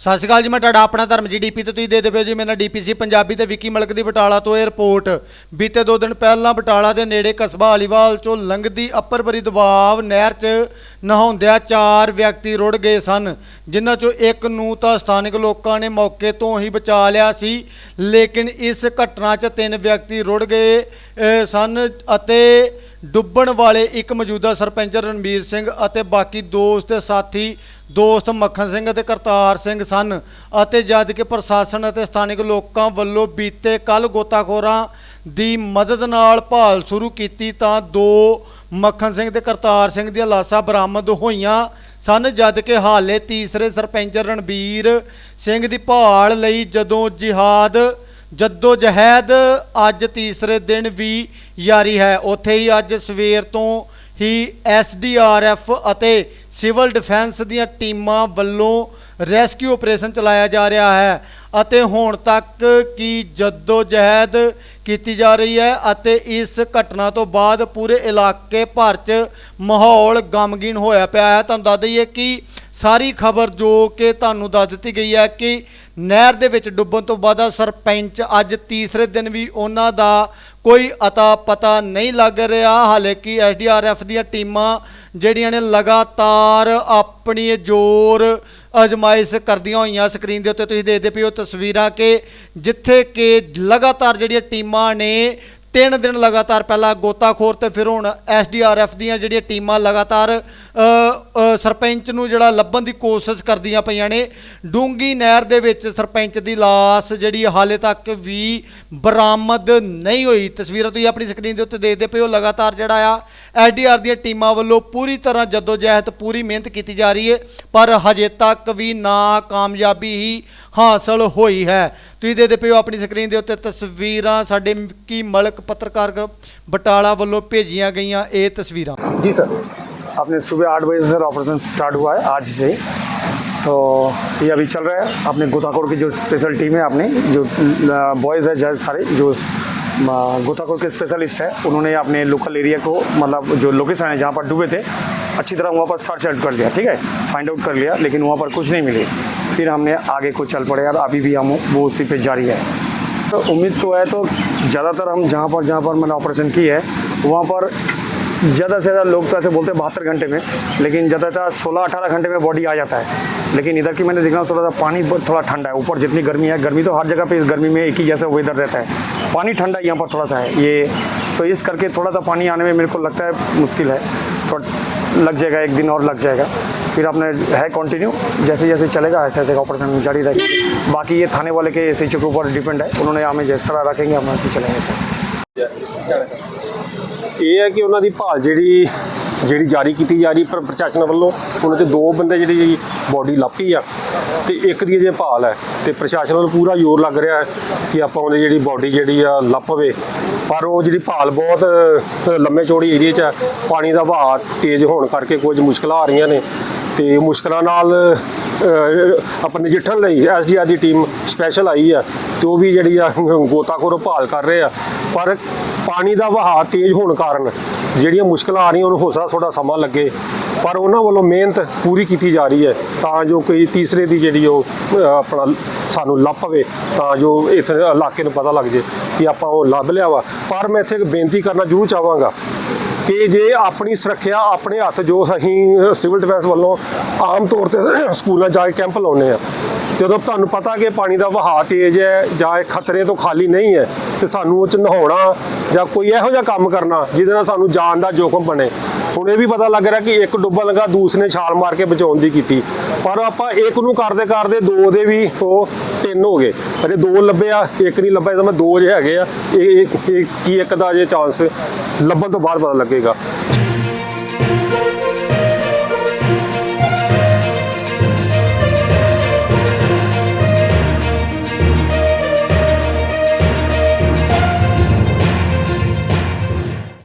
ਸਤਿ ਸ਼੍ਰੀ ਅਕਾਲ ਜੀ, ਮੈਂ ਤੁਹਾਡਾ ਆਪਣਾ ਧਰਮ ਜੀ ਡੀਪੀ ਤੇ ਤੁਸੀਂ ਦੇ ਦਿਓ ਜੀ, ਮੇਰਾ ਡੀਪੀਸੀ ਪੰਜਾਬੀ ਤੇ ਵਿੱਕੀ ਮਲਕ ਦੀ ਬਟਾਲਾ ਤੋਂ ਇਹ ਰਿਪੋਰਟ ਬੀਤੇ ਦੋ ਦਿਨ ਪਹਿਲਾਂ ਬਟਾਲਾ ਦੇ ਨੇੜੇ ਕਸਬਾ ਅਲੀਵਾਲ ਚੋਂ ਲੰਘਦੀ ਅੱਪਰ ਅੱਪਰਬਰੀ ਦਬਾਵ ਨਹਿਰ 'ਚ ਨਹਾਉਂਦਿਆਂ ਚਾਰ ਵਿਅਕਤੀ ਰੁੜ ਗਏ ਸਨ, ਜਿਨ੍ਹਾਂ ਚੋਂ ਇੱਕ ਨੂੰ ਤਾਂ ਸਥਾਨਕ ਲੋਕਾਂ ਨੇ ਮੌਕੇ ਤੋਂ ਹੀ ਬਚਾ ਲਿਆ ਸੀ, ਲੇਕਿਨ ਇਸ ਘਟਨਾ 'ਚ ਤਿੰਨ ਵਿਅਕਤੀ ਰੁੜ ਗਏ ਸਨ ਅਤੇ ਡੁੱਬਣ ਵਾਲੇ ਇੱਕ ਮੌਜੂਦਾ ਸਰਪੰਚ ਰਣਬੀਰ ਸਿੰਘ ਅਤੇ ਬਾਕੀ ਦੋਸਤ ਤੇ ਸਾਥੀ, ਦੋਸਤ ਮੱਖਣ ਸਿੰਘ ਅਤੇ ਕਰਤਾਰ ਸਿੰਘ ਸਨ ਅਤੇ ਜਦ ਕਿ ਪ੍ਰਸ਼ਾਸਨ ਅਤੇ ਸਥਾਨਕ ਲੋਕਾਂ ਵੱਲੋਂ ਬੀਤੇ ਕੱਲ ਗੋਤਾਖੋਰਾਂ ਦੀ ਮਦਦ ਨਾਲ ਭਾਲ ਸ਼ੁਰੂ ਕੀਤੀ ਤਾਂ ਦੋ ਮੱਖਣ ਸਿੰਘ ਤੇ ਕਰਤਾਰ ਸਿੰਘ ਦੀਆਂ ਲਾਸ਼ਾਂ ਬਰਾਮਦ ਹੋਈਆਂ ਸਨ, ਜਦ ਕਿ ਹਾਲੇ ਤੀਸਰੇ ਸਰਪੰਚ ਰਣਬੀਰ ਸਿੰਘ ਦੀ ਭਾਲ ਲਈ ਜਦੋਂ ਜਿਹਾਦ ਜੱਦੋ ਜਹਿਦ ਅੱਜ ਤੀਸਰੇ ਦਿਨ ਵੀ ਜਾਰੀ ਹੈ। ਉੱਥੇ ਹੀ ਅੱਜ ਸਵੇਰ ਤੋਂ ਹੀ ਐਸਡੀਆਰਐਫ ਅਤੇ ਸਿਵਲ ਡਿਫੈਂਸ ਦੀਆਂ ਟੀਮਾਂ ਵੱਲੋਂ ਰੈਸਕਿਊ ਆਪਰੇਸ਼ਨ ਚਲਾਇਆ ਜਾ ਰਿਹਾ ਹੈ ਅਤੇ ਹੁਣ ਤੱਕ ਕੀ ਜੱਦੋ ਜਹਿਦ ਕੀਤੀ ਜਾ ਰਹੀ ਹੈ ਅਤੇ ਇਸ ਘਟਨਾ ਤੋਂ ਬਾਅਦ ਪੂਰੇ ਇਲਾਕੇ ਭਰ 'ਚ ਮਾਹੌਲ ਗਮਗੀਨ ਹੋਇਆ ਪਿਆ ਹੈ। ਤੁਹਾਨੂੰ ਦੱਸ ਦਈਏ ਕਿ ਸਾਰੀ ਖਬਰ ਜੋ ਕਿ ਤੁਹਾਨੂੰ ਦੱਸ ਦਿੱਤੀ ਗਈ ਹੈ ਕਿ ਨਹਿਰ ਦੇ ਵਿੱਚ ਡੁੱਬਣ ਤੋਂ ਬਾਅਦ ਸਰਪੰਚ ਅੱਜ ਤੀਸਰੇ ਦਿਨ ਵੀ ਉਹਨਾਂ ਦਾ ਕੋਈ ਅਤਾ ਪਤਾ ਨਹੀਂ ਲੱਗ ਰਿਹਾ। ਹਾਲੇ ਕਿ ਐਸਡੀਆਰਐਫ ਦੀਆਂ ਟੀਮਾਂ ਜਿਹੜੀਆਂ ਨੇ ਲਗਾਤਾਰ ਆਪਣੀ ਜ਼ੋਰ ਅਜਮਾਇਸ਼ ਕਰਦੀਆਂ ਹੋਈਆਂ ਸਕਰੀਨ ਦੇ ਉੱਤੇ ਤੁਸੀਂ ਦੇਖਦੇ ਪਏ ਹੋ ਤਸਵੀਰਾਂ ਕਿ ਜਿੱਥੇ ਕਿ ਲਗਾਤਾਰ ਜਿਹੜੀਆਂ ਟੀਮਾਂ ਨੇ ਤਿੰਨ ਦਿਨ ਲਗਾਤਾਰ ਪਹਿਲਾਂ ਗੋਤਾਖੋਰ ਤੇ ਫਿਰ ਹੁਣ ਐਸਡੀਆਰਐਫ ਦੀਆਂ ਜਿਹੜੀਆਂ ਟੀਮਾਂ ਲਗਾਤਾਰ ਸਰਪੰਚ ਨੂੰ ਜਿਹੜਾ ਲੱਭਣ ਦੀ ਕੋਸ਼ਿਸ਼ ਕਰਦੀਆਂ ਪਈਆਂ ਨੇ। ਡੂੰਗੀ ਨਹਿਰ ਦੇ ਵਿੱਚ ਸਰਪੰਚ ਦੀ ਲਾਸ਼ ਜਿਹੜੀ ਹਾਲੇ ਤੱਕ ਵੀ ਬਰਾਮਦ ਨਹੀਂ ਹੋਈ। ਤਸਵੀਰਾਂ ਤੁਸੀਂ ਆਪਣੀ ਸਕਰੀਨ ਦੇ ਉੱਤੇ ਦੇਖਦੇ ਪਏ ਹੋ। ਲਗਾਤਾਰ ਜਿਹੜਾ ਆ ਐਸਡੀਆਰ ਦੀਆਂ ਟੀਮਾਂ ਵੱਲੋਂ ਪੂਰੀ ਤਰ੍ਹਾਂ ਜਦੋਜਹਿਦ ਪੂਰੀ ਮਿਹਨਤ ਕੀਤੀ ਜਾ ਰਹੀ ਹੈ ਪਰ ਹਜੇ ਤੱਕ ਵੀ ਨਾ ਕਾਮਯਾਬੀ ਹੀ ਹਾਸਲ ਹੋਈ ਹੈ ਤੁਸੀਂ ਦੇਖਦੇ ਪਏ ਹੋ ਆਪਣੀ ਸਕਰੀਨ ਦੇ ਉੱਤੇ ਤਸਵੀਰਾਂ ਸਾਡੇ ਕੀ ਮਲਕ ਪੱਤਰਕਾਰ ਬਟਾਲਾ ਵੱਲੋਂ ਭੇਜੀਆਂ ਗਈਆਂ ਇਹ ਤਸਵੀਰਾਂ जी सर आपने सुबह आठ बजे से सर ऑपरेशन स्टार्ट हुआ है आज से तो ये अभी चल रहा है अपने गोताखोर की जो स्पेशल टीम है अपने जो बॉयज़ है जज सारे जो अ, गोताखोर के स्पेशलिस्ट है। उन्होंने अपने लोकल एरिया को मतलब जो लोकेशन है जहाँ पर डूबे थे, अच्छी तरह वहाँ पर सर्च आउट कर लिया, ठीक है? फाइंड आउट कर लिया, लेकिन वहाँ पर कुछ नहीं मिले। फिर हमने आगे को चल पड़े और अभी भी हम वो उसी पर जारी है। तो उम्मीद तो है तो ज़्यादातर हम जहाँ पर जहाँ पर मैंने ऑपरेशन की है, वहाँ पर ज़्यादा से ज़्यादा लोग तो ऐसे बोलते हैं बहत्तर घंटे में, लेकिन ज़्यादातर सोलह अठारह घंटे में बॉडी आ जाता है। लेकिन इधर की मैंने देखा थोड़ा सा पानी थोड़ा ठंडा है, ऊपर जितनी गर्मी है, गर्मी तो हर जगह पे इस गर्मी में एक ही जैसा वेदर रहता है। पानी ठंडा यहाँ पर थोड़ा सा है, ये तो इस करके थोड़ा सा पानी आने में मेरे को लगता है मुश्किल है। थोड़ा लग जाएगा, एक दिन और लग जाएगा। फिर आपने है कंटिन्यू जैसे जैसे चलेगा, ऐसे ऐसे ऑपरेशन जारी रहेगा। बाकी ये थाने वाले के एस के ऊपर डिपेंड है, उन्होंने हमें जिस तरह रखेंगे, हम ऐसे चलेंगे, सर। ਇਹ ਹੈ ਕਿ ਉਹਨਾਂ ਦੀ ਭਾਲ ਜਿਹੜੀ ਜਿਹੜੀ ਜਾਰੀ ਕੀਤੀ ਜਾ ਰਹੀ ਪਰ ਪ੍ਰਸ਼ਾਸਨ ਵੱਲੋਂ ਉਹਨਾਂ ਦੇ ਦੋ ਬੰਦੇ ਜਿਹੜੀ ਬੋਡੀ ਲੱਭੀ ਆ ਤੇ ਇੱਕ ਦੀ ਜੇ ਭਾਲ ਹੈ ਤੇ ਪ੍ਰਸ਼ਾਸਨ ਵੱਲੋਂ ਪੂਰਾ ਜ਼ੋਰ ਲੱਗ ਰਿਹਾ ਹੈ ਕਿ ਆਪਾਂ ਉਹਦੀ ਜਿਹੜੀ ਬੋਡੀ ਜਿਹੜੀ ਆ ਲੱਪਵੇ ਪਰ ਉਹ ਜਿਹੜੀ ਭਾਲ ਬਹੁਤ ਲੰਮੇ ਚੌੜੀ ਏਰੀਆ 'ਚ ਹੈ ਪਾਣੀ ਦਾ ਵਹਾਅ ਤੇਜ਼ ਹੋਣ ਕਰਕੇ ਕੁਝ ਮੁਸ਼ਕਲਾਂ ਆ ਰਹੀਆਂ ਨੇ ਤੇ ਮੁਸ਼ਕਲਾਂ ਨਾਲ ਅ, ਆਪਾਂ ਨਜਿੱਠਣ ਲਈ ਐਸਡੀਆਰ ਦੀ ਟੀਮ ਸਪੈਸ਼ਲ ਆਈ ਆ ਤੇ ਉਹ ਵੀ ਜਿਹੜੀ ਆ ਗੋਤਾਖੋਰ ਭਾਲ ਕਰ ਰਹੇ ਆ। ਪਰ ਪਾਣੀ ਦਾ ਵਹਾਅ ਤੇਜ਼ ਹੋਣ ਕਾਰਨ ਜਿਹੜੀਆਂ ਮੁਸ਼ਕਲਾਂ ਆ ਰਹੀਆਂ, ਉਹਨੂੰ ਹੋ ਸਕਦਾ ਥੋੜਾ ਸਮਾਂ ਲੱਗੇ। ਪਰ ਉਹਨਾਂ ਵੱਲੋਂ ਮਿਹਨਤ ਪੂਰੀ ਕੀਤੀ ਜਾ ਰਹੀ ਹੈ ਤਾਂ ਜੋ ਕੋਈ ਤੀਸਰੇ ਦੀ ਜਿਹੜੀ ਉਹ ਆਪਣਾ ਸਾਨੂੰ ਲੱਭ ਪਵੇ, ਤਾਂ ਜੋ ਇੱਥੇ ਇਲਾਕੇ ਨੂੰ ਪਤਾ ਲੱਗ ਜੇ ਕਿ ਆਪਾਂ ਉਹ ਲੱਭ ਲਿਆ ਵਾ। ਪਰ ਮੈਂ ਇੱਥੇ ਇੱਕ ਬੇਨਤੀ ਕਰਨਾ ਜ਼ਰੂਰ ਚਾਹਾਂਗਾ ਕਿ ਜੇ ਆਪਣੀ ਸੁਰੱਖਿਆ ਆਪਣੇ ਹੱਥ ਜੋ ਅਸੀਂ ਸਿਵਲ ਡਿਫੈਂਸ ਵੱਲੋਂ ਆਮ ਤੌਰ ਤੇ ਸਕੂਲਾਂ ਜਾ ਕੇ ਕੈਂਪ ਲਾਉਂਦੇ ਆ ਜਦੋਂ ਤੁਹਾਨੂੰ ਪਤਾ ਕਿ ਪਾਣੀ ਦਾ ਵਹਾਅ ਤੇਜ਼ ਹੈ ਜਾਂ ਇਹ ਖਤਰੇ ਤੋਂ ਖਾਲੀ ਨਹੀਂ ਹੈ, ਤੇ ਸਾਨੂੰ ਉਹ 'ਚ ਨਹਾਉਣਾ ਜਾਂ ਕੋਈ ਇਹੋ ਜਿਹਾ ਕੰਮ ਕਰਨਾ ਜਿਹਦੇ ਨਾਲ ਸਾਨੂੰ ਜਾਨ ਦਾ ਜੋਖਮ ਬਣੇ। ਹੁਣ ਇਹ ਵੀ ਪਤਾ ਲੱਗ ਰਿਹਾ ਕਿ ਇੱਕ ਡੁੱਬਣ ਲੱਗਾ, ਦੂਸਰੇ ਨੇ ਛਾਲ ਮਾਰ ਕੇ ਬਚਾਉਣ ਦੀ ਕੀਤੀ। ਪਰ ਆਪਾਂ ਇੱਕ ਨੂੰ ਕਰਦੇ ਕਰਦੇ ਦੋ ਦੇ ਵੀ ਉਹ ਤਿੰਨ ਹੋ ਗਏ। ਅਰੇ ਦੋ ਲੱਭੇ ਆ, ਇੱਕ ਨਹੀਂ ਲੱਭਿਆ, ਤਾਂ ਮੈਂ ਦੋ ਜੇ ਹੈਗੇ ਆ। ਇਹ ਕੀ ਇੱਕ ਦਾ ਜੇ ਚਾਂਸ ਲੱਭਣ ਤੋਂ ਬਾਅਦ ਪਤਾ ਲੱਗੇਗਾ।